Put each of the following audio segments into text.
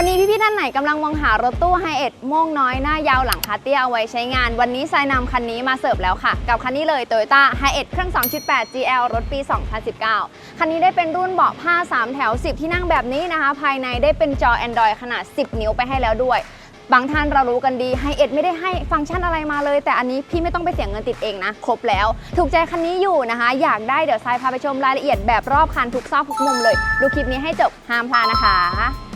วันนี้พี่ๆท่านไหนกำลังมองหารถตู้ไฮเอ็ดโม่งน้อยหน้ายาวหลังคาเตี้ยเอาไว้ใช้งาน วันนี้ไซนำคันนี้มาเสิร์ฟแล้วค่ะ กับคันนี้เลย Toyota h i เอ็ดเครื่อง 2.8 GL รถปี 2019 คันนี้ได้เป็นรุ่นเบาะผ้า 3 แถว 10 ที่นั่งแบบนี้นะคะ ภายในได้เป็นจอ Android ขนาด 10 นิ้วไปให้แล้วด้วยบางท่านเรารู้กันดีไฮเอ็ดไม่ได้ให้ฟังก์ชันอะไรมาเลย แต่อันนี้พี่ไม่ต้องไปเสียเงินติดเองนะ ครบแล้ว ถูกใจคันนี้อยู่นะคะ อยากได้เดี๋ยวทรายพาไปชมรายละเอียดแบบรอบคันทุกซอกทุกมุมเลย ดูคลิปนี้ให้จบห้ามพลาดนะคะ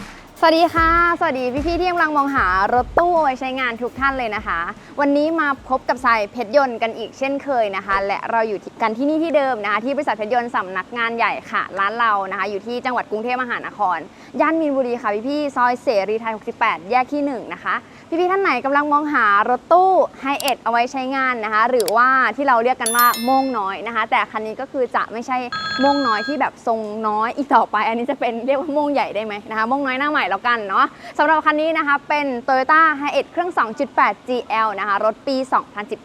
สวัสดีค่ะ สวัสดีพี่ๆที่กำลังมองหารถตู้เอาไว้ใช้งานทุกท่านเลยนะคะ วันนี้มาพบกับทรายเพชรยนต์กันอีกเช่นเคยนะคะ และเราอยู่กันที่นี่ที่เดิมนะคะ ที่บริษัทเพชรยนต์สำนักงานใหญ่ค่ะ ร้านเรานะคะ อยู่ที่จังหวัดกรุงเทพมหานคร ย่านมีนบุรีค่ะพี่ๆซอยเสรีไทย 68 แยกที่ 1 นะคะ พี่ๆท่านไหนกำลังมองหารถตู้ไฮเอ็ดเอาไว้ใช้งานนะคะ หรือว่าที่เราเรียกกันว่าโมงน้อยนะคะ แต่คันนี้ก็คือจะไม่ใช่โมงน้อยที่แบบทรงน้อยอีกต่อไป อันนี้จะเป็นเรียกว่าโมงใหญ่ได้ไหมนะคะโมงน้อยหน้าใหม่แล้วกันเนาะสำหรับคันนี้นะคะเป็น Toyota h i เอ็ดเครื่อง 2.8 GL นะคะรถปี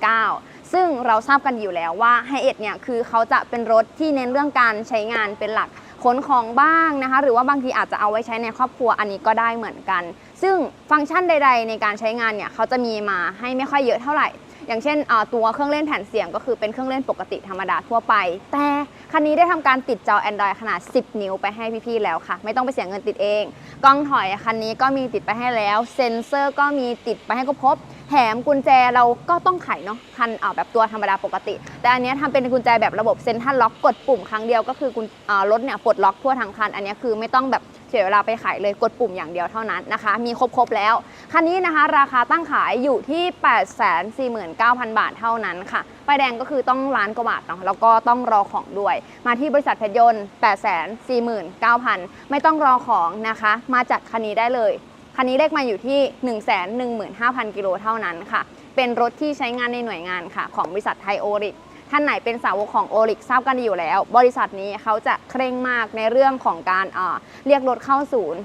2019 ซึ่งเราทราบกันอยู่แล้วว่า h i เอ็ดเนี่ยคือเขาจะเป็นรถที่เน้นเรื่องการใช้งานเป็นหลักขนของบ้างนะคะ หรือว่าบางทีอาจจะเอาไว้ใช้ในครอบครัวอันนี้ก็ได้เหมือนกัน ซึ่งฟังก์ชันใด ๆ ในการใช้งานเนี่ยเขาจะมีมาให้ไม่ค่อยเยอะเท่าไหร่ อย่างเช่นตัวเครื่องเล่นแผ่นเสียงก็คือเป็นเครื่องเล่นปกติธรรมดาทั่วไป แต่ คันนี้ได้ทำการติดจอ Android ขนาด 10 นิ้วไปให้พี่ๆแล้วค่ะ ไม่ต้องไปเสียเงินติดเอง กล้องถอยคันนี้ก็มีติดไปให้แล้ว เซ็นเซอร์ก็มีติดไปให้ก็ครบแถมกุญแจเราก็ต้องไขเนาะคันอ่าแบบตัวธรรมดาปกติ แต่อันนี้ยทำเป็นกุญแจแบบระบบเซ็นทรัลล็อกกดปุ่มครั้งเดียวก็คือกุญรถเนี่ยปลดล็อกทั่วทั้งคัน อันนี้คือไม่ต้องแบบเสียเวลาไปไขเลยกดปุ่มอย่างเดียวเท่านั้นนะคะ มีครบๆแล้ว คันนี้นะคะ ราคาตั้งขายอยู่ที่ 849,000 บาทเท่านั้นค่ะ ป้ายแดงก็คือต้องล้านกว่าบาทเนาะแล้วก็ต้องรอของด้วย มาที่บริษัทเพชรยนต์ 849,000 ไม่ต้องรอของนะคะ มาจัดคันนี้ได้เลย คันนี้เลขมาอยู่ที่ 115,000 กิโลเท่านั้นค่ะ เป็นรถที่ใช้งานในหน่วยงานค่ะ ของบริษัทไทยโอริกท่านไหนเป็นสาวกของโอริกทราบกันดีอยู่แล้ว บริษัทนี้เขาจะเคร่งมากในเรื่องของการเอ่อเรียกรถเข้าศูนย์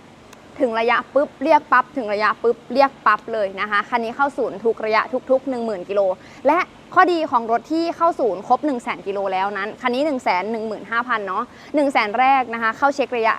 ถึงระยะปุ๊บเรียกปั๊บถึงระยะปุ๊บเรียกปั๊บเลยนะคะคันนี้เข้าศูนย์ทุกระยะทุกๆ 10,000 กิโล และข้อดีของรถที่เข้าศูนย์ครบ 1 0 0 0 0 0กิโลแล้วนั้น คันนี้ 1 1 5 0 0 0เนาะ1 0 0 0 0แรกนะคะเข้าเช็คระยะ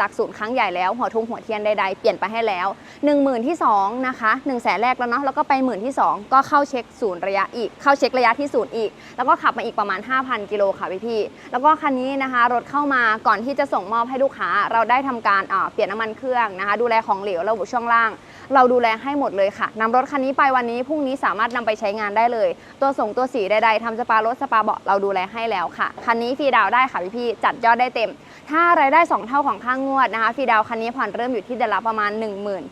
จากศูนย์ครั้งใหญ่แล้ว หัวทุงหัวเทียนใดๆ เปลี่ยนไปให้แล้ว 1 0,000ที่2นะคะ1 0 0 0 0แสนแรกแล้วเนาะแล้วก็ไปหมื่นที่ 2 ก็เข้าเช็คศูนย์ระยะอีก เข้าเช็คระยะที่ศูนย์อีก แล้วก็ขับมาอีกประมาณ 5,000 กิโลค่ะพี่ๆแล้วก็คันนี้นะคะรถเข้ามาก่อนที่จะส่งมอบให้ลูกค้า เราได้ทำการเปลี่ยนน้ำมันเครื่องนะคะดูแลของเหลวระบบช่วงล่าง เราดูแลให้หมดเลยค่ะนำรถคันนี้ไปวันนี้พรุ่งนี้สามารถนำไปใช้งานได้เลย ตัวส่งตัวสีใดๆทำสปารถสปาเบาะเราดูแลให้แล้วค่ะคันนี้ฟรีดาวได้ค่ะพี่ๆจัดยอดได้เต็ม ถ้ารายได้ 2 เท่าของค่างวดนะคะฟีดาวน์คันนี้ผ่อนเริ่มอยู่ที่เดือนละประมาณ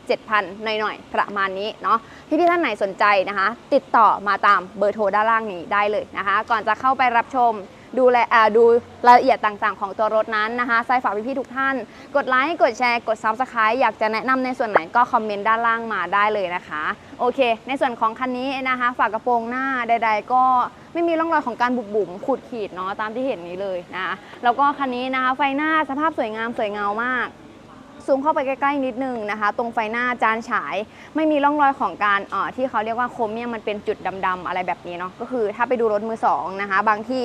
17,000 หน่อยๆ ประมาณนี้เนาะพี่ๆท่านไหนสนใจนะคะ ติดต่อมาตามเบอร์โทรด้านล่างนี้ได้เลยนะคะ ก่อนจะเข้าไปรับชมดูแลดูรายละเอียดต่างๆ ของตัวรถนั้นนะคะไซฝากพี่ๆทุกท่าน กดไลค์ กดแชร์ กด Subscribe อยากจะแนะนำในส่วนไหนก็คอมเมนต์ด้านล่างมาได้เลยนะคะ โอเค ในส่วนของคันนี้นะคะ ฝากกระโปรงหน้าใด ๆ ก็ ไม่มีร่องรอยของการบุบบุ๋มขูดขีดเนาะตามที่เห็นนี้เลยนะแล้วก็คันนี้นะคะไฟหน้าสภาพสวยงามสวยเงามากซูมเข้าไปใกล้ๆนิดนึงนะคะ ตรงไฟหน้าจานฉาย ไม่มีร่องรอยของการเอ่อที่เขาเรียกว่าโครเมียมมันเป็นจุดดำๆอะไรแบบนี้เนาะก็คือถ้าไปดูรถมือสองนะคะ บางที่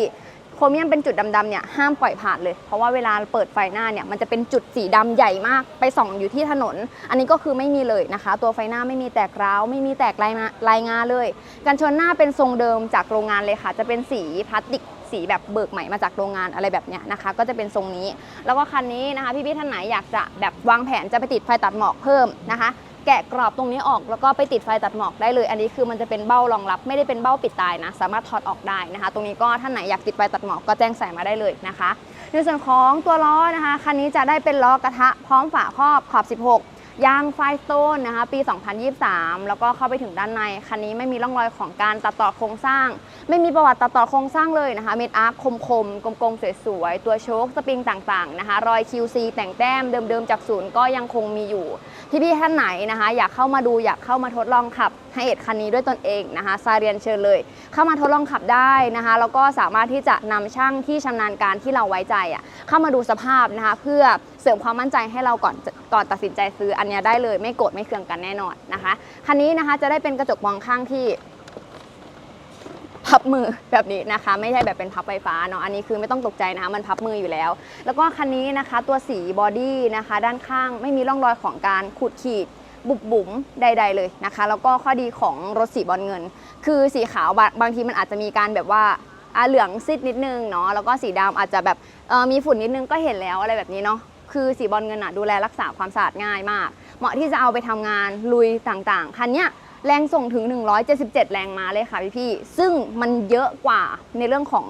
โครเมียมเป็นจุดดำๆเนี่ยห้ามปล่อยผ่านเลย เพราะว่าเวลาเปิดไฟหน้าเนี่ยมันจะเป็นจุดสีดำใหญ่มากไปส่องอยู่ที่ถนน อันนี้ก็คือไม่มีเลยนะคะ ตัวไฟหน้าไม่มีแตกร้าวไม่มีแตกลายมาลายงาเลย กันชนหน้าเป็นทรงเดิมจากโรงงานเลยค่ะ จะเป็นสีพลาสติกสีแบบเบิกใหม่มาจากโรงงานอะไรแบบเนี้ยนะคะ ก็จะเป็นทรงนี้ แล้วก็คันนี้นะคะพี่ๆท่านไหนอยากจะแบบวางแผนจะไปติดไฟตัดหมอกเพิ่มนะคะ แกะกรอบตรงนี้ออก แล้วก็ไปติดไฟตัดหมอกได้เลย อันนี้คือมันจะเป็นเบ้ารองรับ ไม่ได้เป็นเบ้าปิดตายนะ สามารถถอดออกได้นะคะ ตรงนี้ก็ท่านไหนอยากติดไฟตัดหมอกก็แจ้งใส่มาได้เลยนะคะ ในส่วนของตัวล้อนะคะคันนี้จะได้เป็นล้อกระทะพร้อมฝาครอบขอบ 16 ยางไฟสโตนนะคะ ปี 2023 แล้วก็เข้าไปถึงด้านใน คันนี้ไม่มีร่องรอยของการตัดต่อโครงสร้าง ไม่มีประวัติตัดต่อโครงสร้างเลยนะคะ เมดอาร์คคมๆ กลมๆ สวยๆ ตัวโชคสปริงต่างๆ นะคะ รอย QC แต่งแต้มเดิมๆ จากศูนย์ก็ยังคงมีอยู่ ที่พี่ท่านไหนนะคะ อยากเข้ามาดูอยากเข้ามาทดลองขับให้เอ็ดคันนี้ด้วยตนเองนะคะซาเรียนเชิญเลย เข้ามาทดลองขับได้นะคะ แล้วก็สามารถที่จะนำช่างที่ชำนาญการที่เราไว้ใจอะเข้ามาดูสภาพนะคะ เพื่อเสริมความมั่นใจให้เราก่อน ก่อนตัดสินใจซื้ออันนี้ได้เลย ไม่โกรธไม่เคืองกันแน่นอนนะคะคันนี้นะคะจะได้เป็นกระจกมองข้างที่พับมือแบบนี้นะคะ ไม่ใช่แบบเป็นพับไฟฟ้าเนาะอันนี้คือไม่ต้องตกใจนะคะมันพับมืออยู่แล้ว แล้วก็คันนี้นะคะตัวสีบอดี้นะคะ ด้านข้างไม่มีร่องรอยของการขูดขีดบุบบุ๋มใด ๆ เลยนะคะ แล้วก็ข้อดีของรถสีบอลเงิน คือสีขาวบางบางทีมันอาจจะมีการแบบว่าเหลืองซิดนิดนึงเนาะแล้วก็สีดำอาจจะแบบมีฝุ่นนิดนึงก็เห็นแล้วอะไรแบบนี้เนาะ คือสีบอลเงินอะดูแลรักษาความสะอาดง่ายมาก เหมาะที่จะเอาไปทำงานลุยต่างๆ คันเนี้ยแรงส่งถึง 177 แรงม้าเลยค่ะพี่พี่ ซึ่งมันเยอะกว่าในเรื่องของ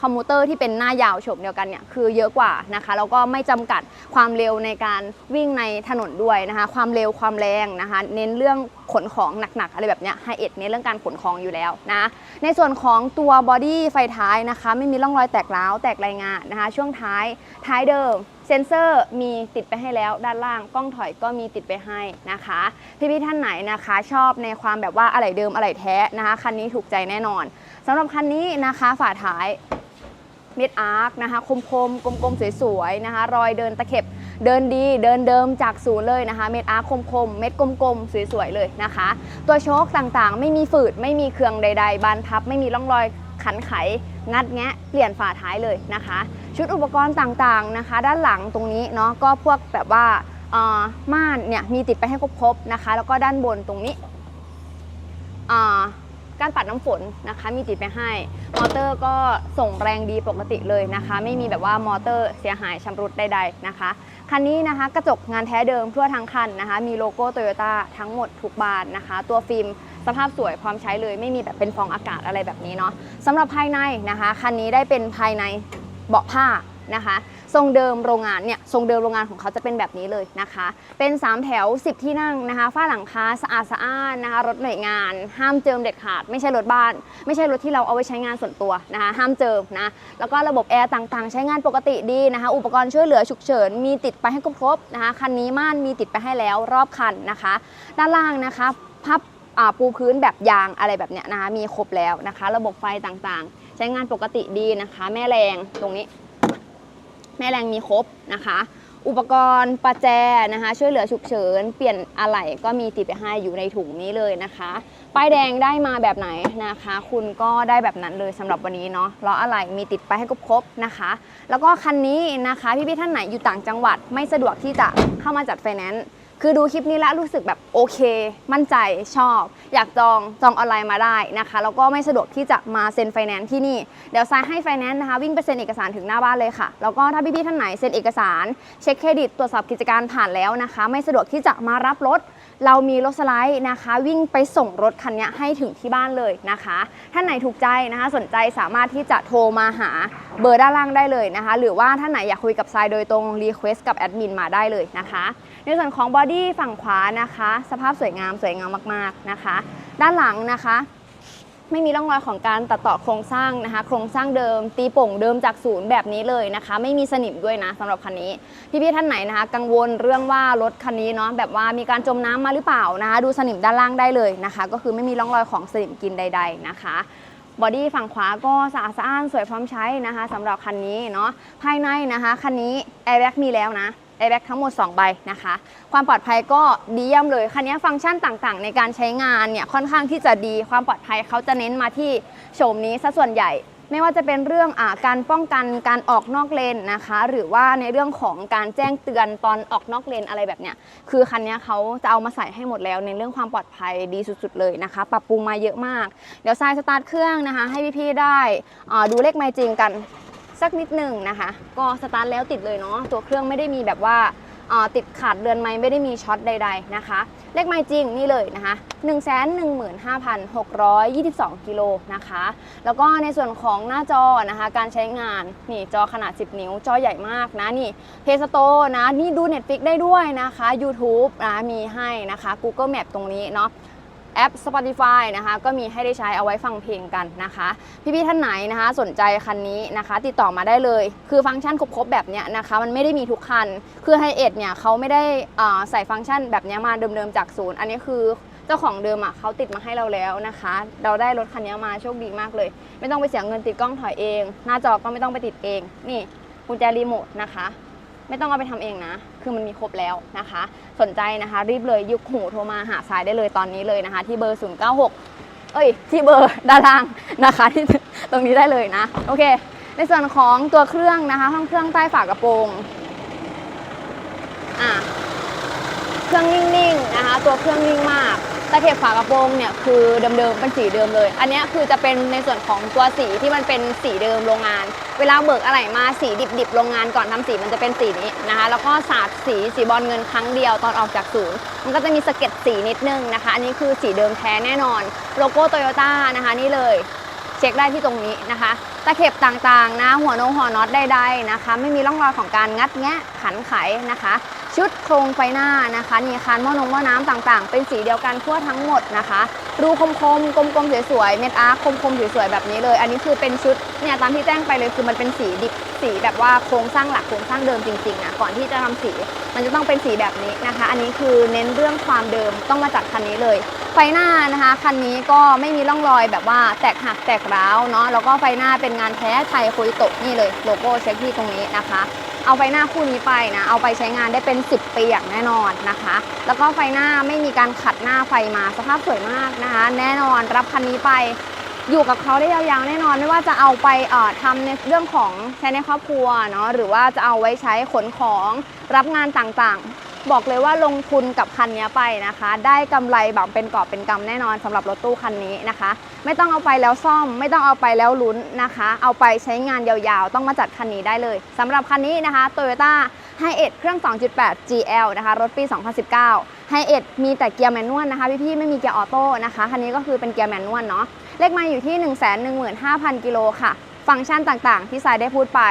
คอมมูเตอร์ที่เป็นหน้ายาวโฉบเดียวกันเนี่ยคือเยอะกว่านะคะแล้วก็ไม่จำกัดความเร็วในการวิ่งในถนนด้วยนะคะ ความเร็วความแรงนะคะ เน้นเรื่องขนของหนักๆอะไรแบบเนี้ยไฮเอ็ดเน้นเรื่องการขนของอยู่แล้วนะในส่วนของตัวบอดี้ไฟท้ายนะคะ ไม่มีร่องรอยแตกร้าวแตกรายงานนะคะ ช่วงท้ายท้ายเดิมเซนเซอร์มีติดไปให้แล้วด้านล่างกล้องถอยก็มีติดไปให้นะคะพี่ๆท่านไหนนะคะ ชอบในความแบบว่าอะไหล่เดิมอะไหล่แท้นะคะคันนี้ถูกใจแน่นอนำหรับคันนี้นะคะฝาท้ายเมิดอาร์คนะคะคมๆกลมๆสวยๆนะคะรอยเดินตะเข็บเดินดีเดินเดิมจากศูนย์เลยนะคะ เม็ดอาร์คคมๆเม็ดกลมๆสวยๆเลยนะคะ ตัวโชคต่างๆ ไม่มีฝืดไม่มีเครืองใด ๆ บานพับ ไม่มีร่องรอยขันไข งัดแงะ เปลี่ยนฝาท้ายเลยนะคะ ชุดอุปกรณ์ต่างๆนะคะ ด้านหลังตรงนี้เนาะก็พวกแบบว่าม่านเนี่ยมีติดไปให้ครบๆนะคะ แล้วก็ด้านบนตรงนี้ การปัดน้ำฝนนะคะ มีติดไปให้ มอเตอร์ก็ส่งแรงดีปกติเลยนะคะ ไม่มีแบบว่ามอเตอร์เสียหายชำรุดใดๆนะคะ คันนี้นะคะกระจกงานแท้เดิมทั่วทั้งคันนะคะ มีโลโก้โตโยต้าทั้งหมดทุกบานนะคะ ตัวฟิล์มสภาพสวยพร้อมใช้เลยไม่มีแบบเป็นฟองอากาศอะไรแบบนี้เนาะสำหรับภายในนะคะคันนี้ได้เป็นภายในเบาะผ้านะคะ ทรงเดิมโรงงานเนี่ยทรงเดิมโรงงานของเขาจะเป็นแบบนี้เลยนะคะ เป็น 3 แถว 10 ที่นั่งนะคะฝ้าหลังคาสะอาดสะอ้านนะคะ รถหน่วยงาน ห้ามเจิมเด็ดขาด ไม่ใช่รถบ้าน ไม่ใช่รถที่เราเอาไว้ใช้งานส่วนตัวนะคะ ห้ามเจิมนะแล้วก็ระบบแอร์ต่างๆ ใช้งานปกติดีนะคะ อุปกรณ์ช่วยเหลือฉุกเฉินมีติดไปให้ครบๆนะคะคันนี้ม่านมีติดไปให้แล้วรอบคันนะคะ ด้านล่างนะคะพับปูพื้นแบบยางอะไรแบบเนี้ยนะคะมีครบแล้วนะคะ ระบบไฟต่างๆ ใช้งานปกติดีนะคะ แม่แรงตรงนี้ แม่แรงมีครบนะคะ อุปกรณ์ประแจนะคะ ช่วยเหลือฉุกเฉิน เปลี่ยนอะไหล่ก็มีติดไปให้อยู่ในถุงนี้เลยนะคะ ป้ายแดงได้มาแบบไหนนะคะ คุณก็ได้แบบนั้นเลยสำหรับวันนี้เนาะล้ออะไหล่มีติดไปให้ครบๆนะคะ แล้วก็คันนี้นะคะพี่ๆท่านไหนอยู่ต่างจังหวัดไม่สะดวกที่จะเข้ามาจัดไฟแนนซ์ คือดูคลิปนี้แล้วรู้สึกแบบโอเค มั่นใจชอบ อยากจองจองออนไลน์มาได้นะคะ แล้วก็ไม่สะดวกที่จะมาเซ็นไฟแนนซ์ที่นี่ เดี๋ยวทรายให้ไฟแนนซ์นะคะ วิ่งไปเซ็นเอกสารถึงหน้าบ้านเลยค่ะ แล้วก็ถ้าพี่ๆท่านไหนเซ็นเอกสาร เช็คเครดิตตรวจสอบกิจการผ่านแล้วนะคะ ไม่สะดวกที่จะมารับรถ เรามีรถสไลด์นะคะ วิ่งไปส่งรถคันนี้ให้ถึงที่บ้านเลยนะคะท่านไหนถูกใจนะคะ สนใจสามารถที่จะโทรมาหาเบอร์ด้านล่างได้เลยนะคะ หรือว่าท่านไหนอยากคุยกับทรายโดยตรงรีเควสกับแอดมินมาได้เลยนะคะ ในส่วนของบอดี้ฝั่งขวานะคะ สภาพสวยงามสวยงามมากๆนะคะ ด้านหลังนะคะ ไม่มีร่องรอยของการตัดต่อโครงสร้างนะคะ โครงสร้างเดิม ตีโป่งเดิมจากศูนย์แบบนี้เลยนะคะ ไม่มีสนิมด้วยนะสำหรับคันนี้พี่ๆท่านไหนนะคะ กังวลเรื่องว่ารถคันนี้เนาะแบบว่ามีการจมน้ำมาหรือเปล่านะคะ ดูสนิมด้านล่างได้เลยนะคะ ก็คือไม่มีร่องรอยของสนิมกินใด ๆนะคะบอดี้ฝั่งขวาก็สะอาดสะอ้านสวยพร้อมใช้นะคะสำหรับคันนี้เนาะภายในนะคะ คันนี้แอร์แบ็กมีแล้วนะ แอร์แบ็กทั้งหมด 2 ใบนะคะ ความปลอดภัยก็ดีเยี่ยมเลย คันนี้ฟังก์ชันต่างๆ ในการใช้งานเนี่ยค่อนข้างที่จะดี ความปลอดภัยเขาจะเน้นมาที่โฉมนี้ซะส่วนใหญ่ ไม่ว่าจะเป็นเรื่องอการป้องกันการออกนอกเลนนะคะ หรือว่าในเรื่องของการแจ้งเตือนตอนออกนอกเลนอะไรแบบเนี้ย คือคันนี้เขาจะเอามาใส่ให้หมดแล้ว ในเรื่องความปลอดภัยดีสุด ๆ เลยนะคะ ปรับปรุงมาเยอะมาก เดี๋ยวทรายสตาร์ทเครื่องนะคะ ให้พี่ๆได้ดูเลขไมล์จริงกัน สักนิดหนึ่งนะคะ ก็สตาร์ทแล้วติดเลยเนาะตัวเครื่องไม่ได้มีแบบว่าติดขาดเรือนไม้ไม่ได้มีช็อตใด ๆนะคะ เลขไมล์จริงนี่เลยนะคะ 115,622 กิโลนะคะ แล้วก็ในส่วนของหน้าจอนะคะ การใช้งานนี่จอขนาด 10 นิ้ว จอใหญ่มากนะนี่เพสโตนะนี่ดู Netflix ได้ด้วยนะคะ YouTube นะมีให้นะคะ Google Map ตรงนี้เนาะ แอป Spotify นะคะก็มีให้ได้ใช้เอาไว้ฟังเพลงกันนะคะ พี่ๆท่านไหนนะคะ สนใจคันนี้นะคะ ติดต่อมาได้เลย คือฟังก์ชันครบๆแบบเนี้ยนะคะ มันไม่ได้มีทุกคัน คือไฮเอ็ดเนี่ยเขาไม่ได้อ่าใส่ฟังก์ชันแบบเนี้ยมาเดิมๆจากศูนย์ อันนี้คือเจ้าของเดิมอะเขาติดมาให้เราแล้วนะคะ เราได้รถคันนี้มาโชคดีมากเลย ไม่ต้องไปเสียเงินติดกล้องถอยเอง หน้าจอก็ไม่ต้องไปติดเอง นี่กุญแจรีโมทนะคะ ไม่ต้องเอาไปทำเองนะ คือมันมีครบแล้วนะคะ สนใจนะคะ รีบเลยยุกหูโทรมาหาสายได้เลยตอนนี้เลยนะคะ ที่เบอร์ 0 9 6 เอ้ย ที่เบอร์ด้านล่างนะคะที่ตรงนี้ได้เลยนะ โอเค ในส่วนของตัวเครื่องนะคะ ห้องเครื่องใต้ฝากระโปรงอะเครื่องนิ่งๆนะคะ ตัวเครื่องนิ่งมาก ตะเข็บฝากระโปรงเนี่ยคือเดิมๆเป็นสีเดิมเลย อันนี้คือจะเป็นในส่วนของตัวสีที่มันเป็นสีเดิมโรงงาน เวลาเบิกอะไรมาสีดิบๆโรงงานก่อนทำสีมันจะเป็นสีนี้นะคะ แล้วก็สาดสีสีบอลเงินครั้งเดียวตอนออกจากศูนย์มันก็จะมีสะเก็ดสีนิดนึงนะคะ อันนี้คือสีเดิมแท้แน่นอน โลโก้โตโยต้านะคะนี่เลยเช็คได้ที่ตรงนี้นะคะ ตะเข็บต่างๆนะ หัวนงหัวน็อตใดๆนะคะ ไม่มีร่องรอยของการงัดแงะขันไขนะคะ ชุดโครงไฟหน้านะคะนี่คานหม้อนงหม้อน้ำต่างๆ เป็นสีเดียวกันทั่วทั้งหมดนะคะรูคมๆกลมๆสวยๆเม็ดอาร์คคมๆสวยๆแบบนี้เลย อันนี้คือเป็นชุดเนี่ยตามที่แจ้งไปเลยคือมันเป็นสีดิบสีแบบว่าโครงสร้างหลักโครงสร้างเดิมจริงๆนะก่อนที่จะทำสี มันจะต้องเป็นสีแบบนี้นะคะ อันนี้คือเน้นเรื่องความเดิมต้องมาจากคันนี้เลย ไฟหน้านะคะคันนี้ก็ไม่มีร่องรอยแบบว่าแตกหักแตกร้าวเนาะแล้วก็ไฟหน้าเป็นงานแท้ไทยคุยโตะนี่เลยโลโก้เช็คที่ตรงนี้นะคะ เอาไฟหน้าคู่นี้ไปนะ เอาไปใช้งานได้เป็น 10 ปีอย่างแน่นอนนะคะ แล้วก็ไฟหน้าไม่มีการขัดหน้าไฟมาสภาพสวยมากนะคะ แน่นอนรับคันนี้ไปอยู่กับเขาได้ยาวๆแน่นอน ไม่ว่าจะเอาไปเอ่อทำในเรื่องของใช้ในครอบครัวเนาะหรือว่าจะเอาไว้ใช้ขนของรับงานต่างๆ บอกเลยว่าลงทุนกับคันนี้ไปนะคะ ได้กำไรแบบเป็นกอบเป็นกำแน่นอนสำหรับรถตู้คันนี้นะคะ ไม่ต้องเอาไปแล้วซ่อม ไม่ต้องเอาไปแล้วลุ้นนะคะ เอาไปใช้งานยาวๆ ต้องมาจัดคันนี้ได้เลยสำหรับคันนี้นะคะ Toyota h i 1เครื่อง 2.8 GL นะคะ รถปี 2019 h i 1มีแต่เกียร์แมนนวลนะคะ พี่ๆ ไม่มีเกียร์ออโต้นะคะ คันนี้ก็คือเป็นเกียร์แมนนวลเนาะ เลขไมาอยู่ที่ 115,000 กิโลค่ะ ฟังก์ชันต่างๆ ที่สายได้พูดไป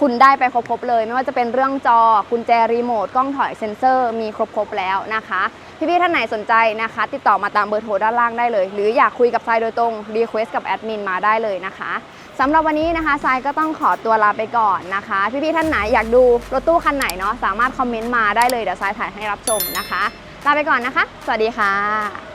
คุณได้ไปครบๆเลย ไม่ว่าจะเป็นเรื่องจอกุญแจรีโมทกล้องถอยเซ็นเซอร์มีครบๆแล้วนะคะพี่ๆท่านไหนสนใจนะคะ ติดต่อมาตามเบอร์โทรด้านล่างได้เลย หรืออยากคุยกับทรายโดยตรงรีเควสกับแอดมินมาได้เลยนะคะสำหรับวันนี้นะคะทรายก็ต้องขอตัวลาไปก่อนนะคะ พี่ๆท่านไหนอยากดูรถตู้คันไหนเนาะสามารถคอมเมนต์มาได้เลยเดี๋ยวทรายถ่ายให้รับชมนะคะลาไปก่อนนะคะ สวัสดีค่ะ